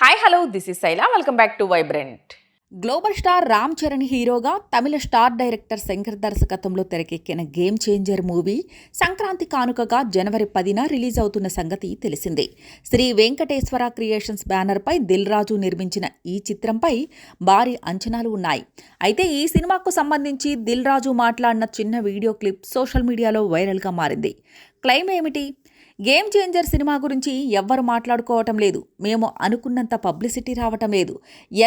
Hi hello this is Shaila welcome back to vibrant global star Ram Charan హీరోగా తమిళ star director Shankar దర్శకత్వంలో తెరకెక్కిన game changer movie Sankranti కానుకగా జనవరి పదిన రిలీజ్ అవుతున్న సంగతి తెలిసిందే. శ్రీ వెంకటేశ్వర క్రియేషన్స్ బ్యానర్పై దిల్ రాజు నిర్మించిన ఈ చిత్రంపై భారీ అంచనాలు ఉన్నాయి. అయితే ఈ సినిమాకు సంబంధించి దిల్ రాజు మాట్లాడిన చిన్న వీడియో క్లిప్ సోషల్ మీడియాలో వైరల్గా మారింది. క్లెయిమ్ ఏమిటి? గేమ్ చేంజర్ సినిమా గురించి ఎవ్వరు మాట్లాడుకోవటం లేదు. మేము అనుకున్నంత పబ్లిసిటీ రావటం లేదు.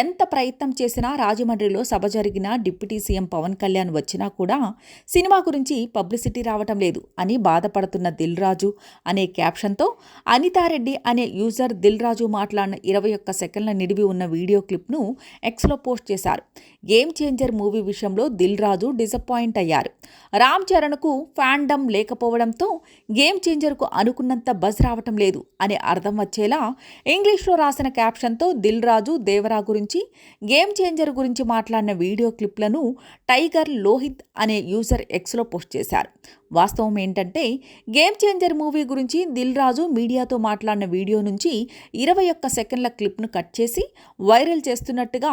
ఎంత ప్రయత్నం చేసినా రాజమండ్రిలో సభ జరిగిన డిప్యూటీ సీఎం పవన్ కళ్యాణ్ వచ్చినా కూడా సినిమా గురించి పబ్లిసిటీ రావటం లేదు అని బాధపడుతున్న దిల్ రాజు అనే క్యాప్షన్తో అనితారెడ్డి అనే యూజర్ దిల్ రాజు మాట్లాడిన ఇరవై ఒక్క సెకండ్ల నిడివి ఉన్న వీడియో క్లిప్ను ఎక్స్లో పోస్ట్ చేశారు. గేమ్ చేంజర్ మూవీ విషయంలో దిల్ రాజు డిసప్పాయింట్ అయ్యారు. రామ్ చరణ్కు ఫ్యాండమ్ లేకపోవడంతో గేమ్ చేంజర్కు అనుకున్నంత బజ్ రావటం లేదు అని అర్థం వచ్చేలా ఇంగ్లీష్లో రాసిన క్యాప్షన్తో దిల్ రాజు దేవరా గురించి గేమ్ చేంజర్ గురించి మాట్లాడిన వీడియో క్లిప్లను టైగర్ లోహిత్ అనే యూజర్ ఎక్స్లో పోస్ట్ చేశారు. వాస్తవం ఏంటంటే గేమ్ చేంజర్ మూవీ గురించి దిల్ రాజు మీడియాతో మాట్లాడిన వీడియో నుంచి ఇరవై ఒక్క సెకండ్ల క్లిప్ను కట్ చేసి వైరల్ చేస్తున్నట్టుగా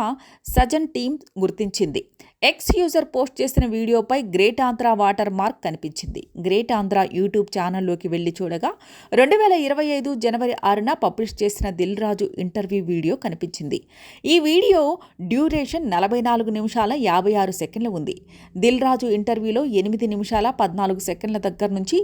సజన్ టీం గుర్తించింది. ఎక్స్ యూజర్ పోస్ట్ చేసిన వీడియోపై గ్రేట్ ఆంధ్ర వాటర్ మార్క్ కనిపించింది. గ్రేట్ ఆంధ్ర యూట్యూబ్ ఛానల్లోకి వెళ్ళి చూడగా రెండు వేల ఇరవై ఐదు జనవరి ఆరున పబ్లిష్ చేసిన దిల్ రాజు ఇంటర్వ్యూ వీడియో కనిపించింది. ఈ వీడియో డ్యూరేషన్ నలభై నాలుగు నిమిషాల యాభై ఆరు సెకండ్లు ఉంది. దిల్ రాజు ఇంటర్వ్యూలో ఎనిమిది నిమిషాల పద్నాలుగు సెకండ్ల దగ్గర నుంచి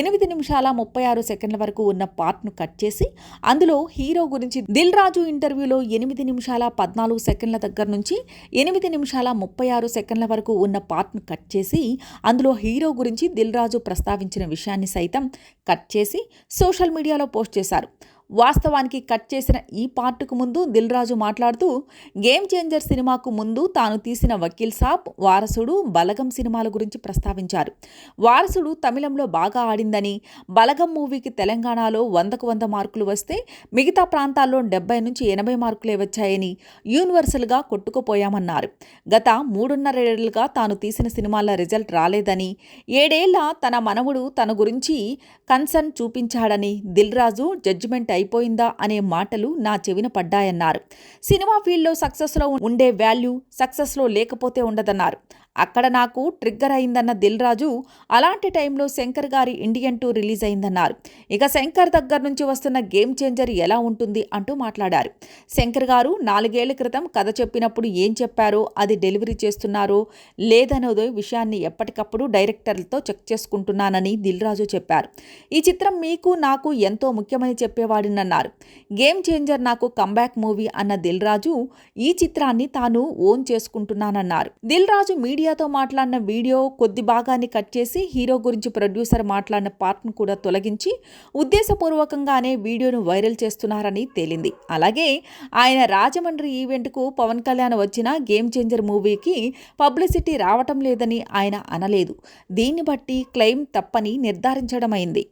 ఎనిమిది నిమిషాల ముప్పై ఆరు సెకండ్ల వరకు ఉన్న పార్ట్ను కట్ చేసి అందులో హీరో గురించి దిల్ రాజు ఇంటర్వ్యూలో ఎనిమిది నిమిషాల పద్నాలుగు సెకండ్ల దగ్గర నుంచి ఎనిమిది నిమిషాల ముప్పై ఆరు సెకండ్ల వరకు ఉన్న పార్ట్ను కట్ చేసి అందులో హీరో గురించి దిల్ రాజు ప్రస్తావించిన విషయాన్ని సైతం కట్ చేసి సోషల్ మీడియాలో పోస్ట్ చేశారు. వాస్తవానికి కట్ చేసిన ఈ పార్టుకు ముందు దిల్ రాజు మాట్లాడుతూ గేమ్ చేంజర్ సినిమాకు ముందు తాను తీసిన వకీల్ సాబ్ వారసుడు బలగం సినిమాల గురించి ప్రస్తావించారు. వారసుడు తమిళంలో బాగా ఆడిందని బలగం మూవీకి తెలంగాణలో వందకు వంద మార్కులు వస్తే మిగతా ప్రాంతాల్లో డెబ్బై నుంచి ఎనభై మార్కులే వచ్చాయని యూనివర్సల్గా కొట్టుకుపోయామన్నారు. గత మూడున్నరేళ్ళుగా తాను తీసిన సినిమాల రిజల్ట్ రాలేదని ఏడేళ్ళ తన మనవుడు తన గురించి కన్సర్న్ చూపించాడని దిల్ రాజు జడ్జిమెంట్ అయిపోయిందా అనే మాటలు నా చెవిన పడ్డాయన్నారు. సినిమా ఫీల్డ్లో సక్సెస్లో ఉండే వాల్యూ సక్సెస్లో లేకపోతే ఉండదన్నారు. అక్కడ నాకు ట్రిగ్గర్ అయిందన్న దిల్ రాజు అలాంటి టైంలో శంకర్ గారి ఇండియన్ టూ రిలీజ్ అయిందన్నారు. ఇక శంకర్ దగ్గర నుంచి వస్తున్న గేమ్ చేంజర్ ఎలా ఉంటుంది అంటూ మాట్లాడారు. శంకర్ గారు నాలుగేళ్ళ క్రితం కథ చెప్పినప్పుడు ఏం చెప్పారో అది డెలివరీ చేస్తున్నారో లేదనేదో విషయాన్ని ఎప్పటికప్పుడు డైరెక్టర్లతో చెక్ చేసుకుంటున్నానని దిల్ రాజు చెప్పారు. ఈ చిత్రం మీకు నాకు ఎంతో ముఖ్యమని చెప్పేవాడినన్నారు. గేమ్ చేంజర్ నాకు కంబ్యాక్ మూవీ అన్న దిల్ రాజు ఈ చిత్రాన్ని తాను ఓన్ చేసుకుంటున్నానన్నారు. దిల్ రాజు మీడియాతో మాట్లాడిన వీడియో కొద్ది భాగాన్ని కట్ చేసి హీరో గురించి ప్రొడ్యూసర్ మాట్లాడిన పార్ట్ను కూడా తొలగించి ఉద్దేశపూర్వకంగానే వీడియోను వైరల్ చేస్తున్నారని తేలింది. అలాగే ఆయన రాజమండ్రి ఈవెంట్కు పవన్ కళ్యాణ్ వచ్చిన గేమ్ చేంజర్ మూవీకి పబ్లిసిటీ రావటం లేదని ఆయన అనలేదు. దీన్ని బట్టి క్లెయిమ్ తప్పని నిర్ధారించడమైంది.